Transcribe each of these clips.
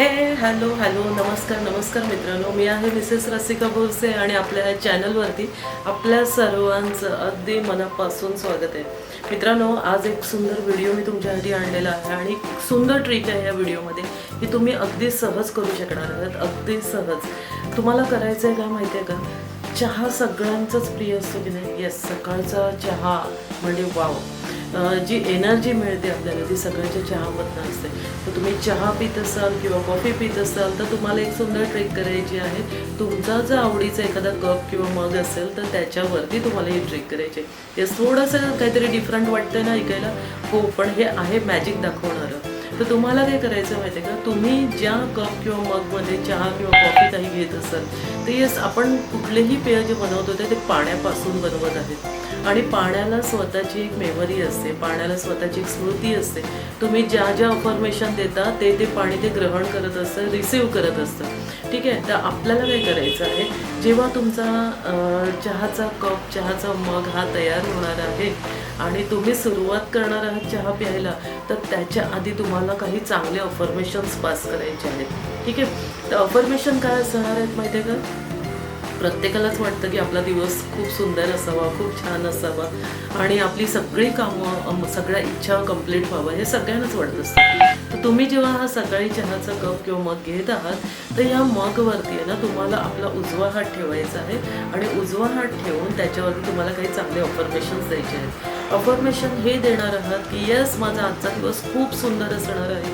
हे hello hello नमस्कार नमस्कार मित्रांनो. मी आहे मिसेस रसिका बोरसे आणि आपल्या चॅनलवरती आपल्या सर्वांचं अगदी मनापासून स्वागत आहे. मित्रांनो आज एक सुंदर व्हिडिओ मी तुमच्यासाठी आणलेला आहे आणि एक सुंदर ट्रिक आहे या व्हिडिओमध्ये की तुम्ही अगदी सहज करू शकणार आहात. अगदी सहज. तुम्हाला करायचं आहे का माहिती आहे का? चहा सगळ्यांचाच प्रिय असतो की नाही? येस सकाळचा चहा. म्हणजे वाव जी एनर्जी मिळते आपल्याला ती सगळ्यांच्या चहामधनं असते. तर तुम्ही चहा पित असाल किंवा कॉफी पित असाल तर तुम्हाला एक सुंदर ट्रिक करायची आहे. तुमचा जर आवडीचा एखादा कप किंवा मग असेल तर त्याच्यावरती तुम्हाला ही ट्रिक करायची आहे. ते थोडंसं काहीतरी डिफरंट वाटतं ना ऐकायला? हो पण हे आहे मॅजिक दाखवणारं. तर तुम्हाला काय करायचं माहिती आहे का? तुम्ही ज्या कप किंवा मगमध्ये चहा किंवा कॉफी काही घेत असाल ते येस आपण कुठलेही पेय जे बनवतो ते ते पाण्यापासून बनवत आहेत. आणि पाण्याला स्वतःची एक मेमरी असते पाण्याला स्वतःची एक स्मृती असते. तुम्ही ज्या ज्या अफर्मेशन देता ते ते पाणी ते ग्रहण करत असतं रिसिव्ह करत असतं. ठीक आहे? तर आपल्याला काय करायचं आहे? जेव्हा तुमचा चहाचा कप चहाचा मग हा तयार होणार आहे आणि तुम्ही सुरुवात करणार आहात चहा प्यायला तर त्याच्या आधी तुम्हाला काही चांगले अफर्मेशन्स पास करायचे आहेत. ठीक आहे? तर अफर्मेशन काय असणार आहेत माहिती आहे का? प्रत्येकालाच वाटतं की आपला दिवस खूप सुंदर असावा खूप छान असावा. आणि आपली सगळी कामं सगळ्या इच्छा कंप्लीट व्हावं हे सगळ्यांनाच वाटत असतं. तुम्ही जेव्हा हा सकाळी चहाचा कप किंवा मग घेत आहात तर या मगवरती आहे ना तुम्हाला आपला उजवा हात ठेवायचा आहे आणि उजवा हात ठेवून त्याच्यावरती तुम्हाला काही चांगले ऑफर्मेशन्स द्यायचे आहेत. ऑफर्मेशन हे देणार आहात की येस माझा आजचा दिवस खूप सुंदर असणार आहे.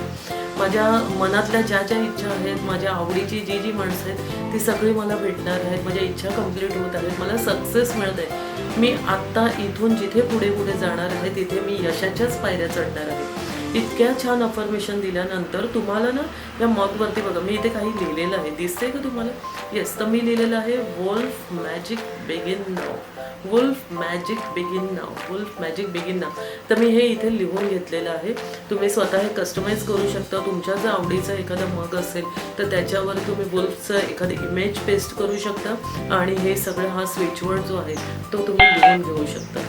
माझ्या मनातल्या ज्या ज्या इच्छा आहेत माझ्या आवडीची जी जी माणसं आहेत ती सगळी मला भेटणार आहेत. माझ्या इच्छा कंप्लीट होत आहेत. मला सक्सेस मिळत आहे. मी आत्ता इथून जिथे पुढे पुढे जाणार आहे तिथे मी यशाच्याच पायऱ्या चढणार आहे. इतक्या छान अफर्मेशन दिल्यानंतर तुम्हाला ना या मगवरती बघा मी इथे काही लिहिलेलं आहे. दिसते का तुम्हाला? येस तर मी लिहिलेलं आहे वोल्फ मॅजिक बिगिन नाव वुल्फ मॅजिक बिगिन नाव वुल्फ मॅजिक बिगिन नाव तर मी हे इथे लिहून घेतलेलं आहे. तुम्ही स्वतः हे कस्टमाइज करू शकता. तुमच्या जर आवडीचा एखादा मग असेल तर त्याच्यावर तुम्ही वुल्फचं एखादी इमेज पेस्ट करू शकता. आणि हे सगळं हा स्विचवर्ड जो आहे तो तुम्ही लिहून घेऊ शकता.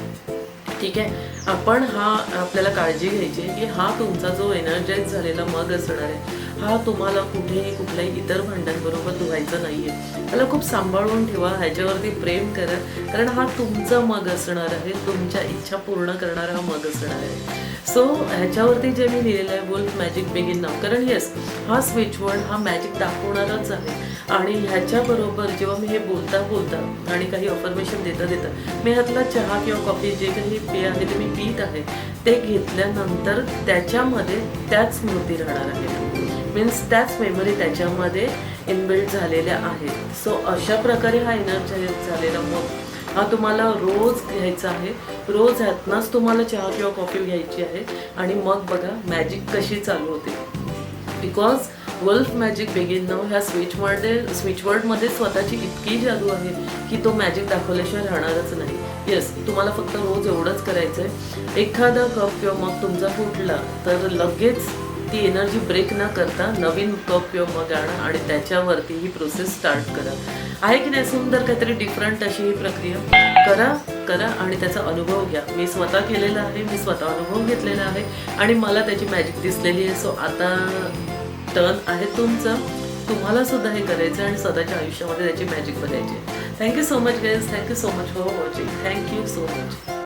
ठीक आहे. आपण हा आपल्याला काळजी घ्यायची आहे की हा तुमचा जो एनर्जाईज झालेला मग असणार आहे. हा तुम्हाला कुठेही कुठल्याही इतर भांड्यांबरोबर धुवायचा नाही आहे त्याला खूप सांभाळून ठेवा ह्याच्यावरती प्रेम करा. कारण हा तुमचा मग असणार आहे तुमच्या इच्छा पूर्ण करणारा हा मग असणार आहे. सो ह्याच्यावरती जे मी लिहिलेलं आहे वुल्फ मॅजिक बिगिन नाव कारण येस हा स्विच वर्ड हा मॅजिक दाखवणारच आहे. आणि ह्याच्याबरोबर जेव्हा मी हे बोलता बोलता आणि काही ऑफर्मेशन देता देता मी ह्यातला चहा किंवा कॉफी जे काही पे आहे ते मी पीत आहे ते घेतल्यानंतर त्याच्यामध्ये त्याच स्मृती राहणार आहे. मीन्स त्याच मेमरी त्याच्यामध्ये इनबिल्ट झालेल्या आहेत. सो अशा प्रकारे हा एनर्जाईज झालेला. मग हा तुम्हाला रोज घ्यायचा आहे. रोज ह्यातनंच तुम्हाला चहा किंवा कॉफी घ्यायची आहे. आणि मग बघा मॅजिक कशी चालू होते. बिकॉज वल्फ मॅजिक बेगिन नाव ह्या स्विचमध्ये स्विचवर्डमध्ये स्वतःची इतकी जादू आहे की तो मॅजिक दाखवल्याशिवाय राहणारच नाही. येस तुम्हाला फक्त रोज एवढंच करायचं आहे एखादा कप किंवा मग तुमचा फुटला तर लगेच ती एनर्जी ब्रेक न करता नवीन कप किंवा मग आणा आणि त्याच्यावरती ही प्रोसेस स्टार्ट करा. आहे की नाही सुंदर काहीतरी डिफरंट अशी ही प्रक्रिया? करा करा आणि त्याचा अनुभव घ्या. मी स्वतः केलेला आहे मी स्वतः अनुभव घेतलेला आहे आणि मला त्याची मॅजिक दिसलेली आहे. सो आता टर्न आहे तुमचं. तुम्हाला सुद्धा हे करायचं आहे आणि स्वतःच्या आयुष्यामध्ये त्याची मॅजिक बघायची thank you so much guys thank you so much for watching thank you so much